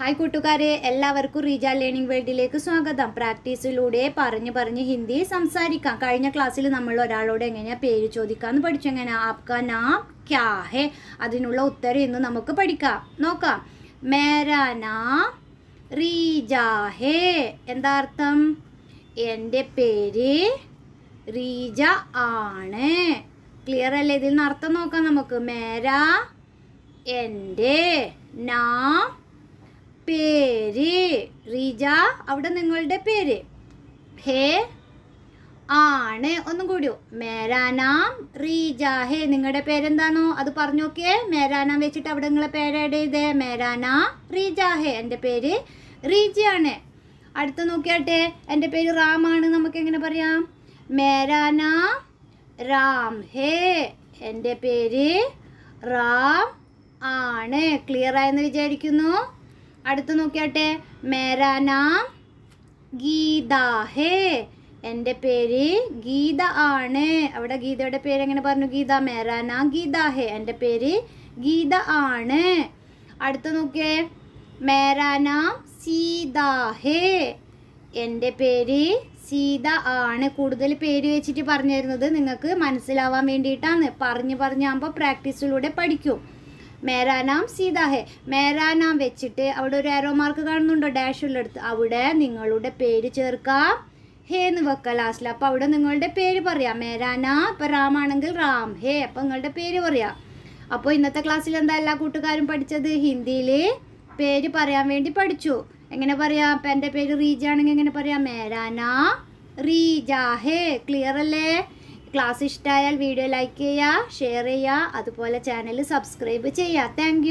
Hi കൂട്ടുകാരെ എല്ലാവർക്കും Reeja learning വേൾഡിലേക്ക് സ്വാഗതം. പ്രാക്ടീസിലൂടെ പറഞ്ഞു പറഞ്ഞ് ഹിന്ദി സംസാരിക്കാം. കഴിഞ്ഞ ക്ലാസ്സിൽ നമ്മൾ ഒരാളോട് എങ്ങനെയാ പേര് ചോദിക്കാമെന്ന് പഠിച്ചു. എങ്ങനെ ആപ്ക നാം ക്യാ ഹേ? അതിനുള്ള ഉത്തരം ഇന്ന് നമുക്ക് പഠിക്കാം. നോക്കാം. മേരാ നാം റീജ ഹേ? എന്താ അർത്ഥം എന്റെ പേര് റീജ ആണ്. ക്ലിയർ അല്ലേ ഇതിൽ? നിന്ന് അർത്ഥം നോക്കാം നമുക്ക്. മേരാ എന്റെ നാം പേര്. റീജ അവിടെ നിങ്ങളുടെ പേര്. ഹേ ആണ്. ഒന്നും കൂടിയോ. മേരാനാം റീജ. ഹേ നിങ്ങളുടെ പേരെന്താണോ? അത് പറഞ്ഞു നോക്കിയേ. മേരാനാം വെച്ചിട്ട് അവിടെ നിങ്ങളെ പേരേടെ ചെയ്തേ മേരാനാ റീജ. ഹേ എന്റെ പേര് റീജയാണ്. അടുത്ത നോക്കിയാട്ടെ എന്റെ പേര് റാമാണ് നമുക്ക് എങ്ങനെ പറയാം? മേരാനാ റാം. ഹേ എന്റെ പേര് റാം ആണ്. ക്ലിയർ ആയെന്ന് വിചാരിക്കുന്നു? അടുത്ത് നോക്കിയാട്ടെ. മേരാ നാം ഗീത ഹേ. എന്റെ പേര് ഗീത ആണ്. അവിടെ ഗീതയുടെ പേര് എങ്ങനെ പറഞ്ഞു? ഗീത മേരാ നാം ഗീത ഹേ. എന്റെ പേര് ഗീത ആണ്. അടുത്ത് നോക്കിയേ. മേരാ നാം സീത ഹേ. എന്റെ പേര് സീത ആണ്. കൂടുതൽ പേര് വെച്ചിട്ട് പറഞ്ഞു തരുന്നത് നിങ്ങൾക്ക് മനസ്സിലാവാൻ വേണ്ടിയിട്ടാണ്. പറഞ്ഞ് പറഞ്ഞാകുമ്പോൾ പ്രാക്ടീസിലൂടെ പഠിക്കും. മേരാനാം സീത ഹേ മേരാനാം വെച്ചിട്ട് അവിടെ ഒരു ആരോ മാർക്ക് കാണുന്നുണ്ടോ? ഡാഷ് ഉള്ളിടത്ത് അവിടെ നിങ്ങളുടെ പേര് ചേർക്കാം. ഹേ എന്ന് വെക്കാം ലാസ്റ്റിൽ അപ്പോൾ അവിടെ നിങ്ങളുടെ പേര് പറയാം. മേരാന ഇപ്പം റാം ആണെങ്കിൽ റാം. ഹേ അപ്പോൾ നിങ്ങളുടെ പേര് പറയാം. അപ്പോൾ ഇന്നത്തെ ക്ലാസ്സിൽ എന്താ എല്ലാ കൂട്ടുകാരും പഠിച്ചത്? ഹിന്ദിയിൽ പേര് പറയാൻ വേണ്ടി പഠിച്ചു. എങ്ങനെ പറയാം? ഇപ്പം എന്റെ പേര് റീജ ആണെങ്കിൽ എങ്ങനെ പറയാം? മേരാന റീജ. ഹേ ക്ലിയർ അല്ലേ? ക്ലാസ് ഇഷ്ടമായാൽ വീഡിയോ ലൈക്ക് ചെയ്യുക ഷെയർ ചെയ്യുക അതുപോലെ ചാനൽ സബ്സ്ക്രൈബ് ചെയ്യുക. താങ്ക്